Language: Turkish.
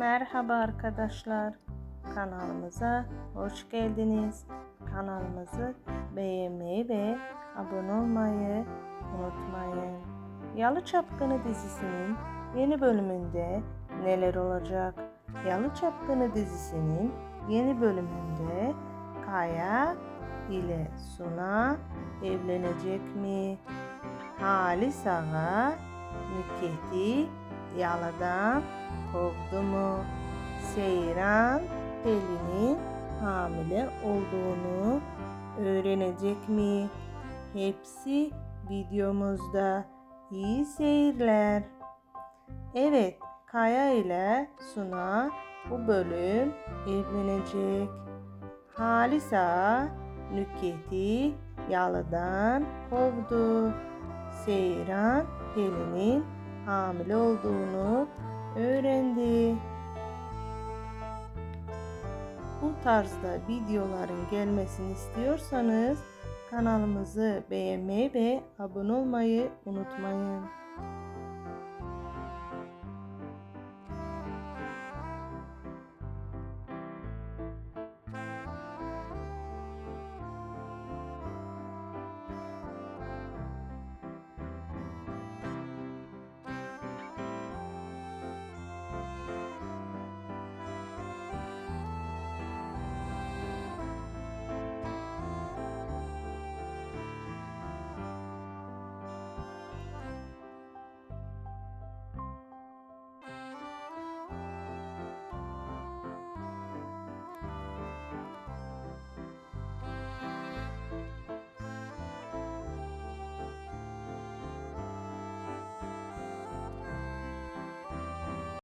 Merhaba arkadaşlar. Kanalımıza hoş geldiniz. Kanalımızı beğenmeyi ve abone olmayı unutmayın. Yalı Çapkını dizisinin yeni bölümünde neler olacak? Yalı Çapkını dizisinin yeni bölümünde Kaya ile Suna evlenecek mi? Halis Ağa Nüketi Yalı'dan kovdu? Seyran Pelin'in hamile olduğunu öğrenecek mi? Hepsi videomuzda. İyi seyirler. Evet, Kaya ile Suna bu bölüm evlenecek. Halisa Nüketi Yalı'dan kovdu. Seyran Pelin'in hamile olduğunu öğrendi. Tarzda videoların gelmesini istiyorsanız kanalımızı beğenmeyi ve abone olmayı unutmayın.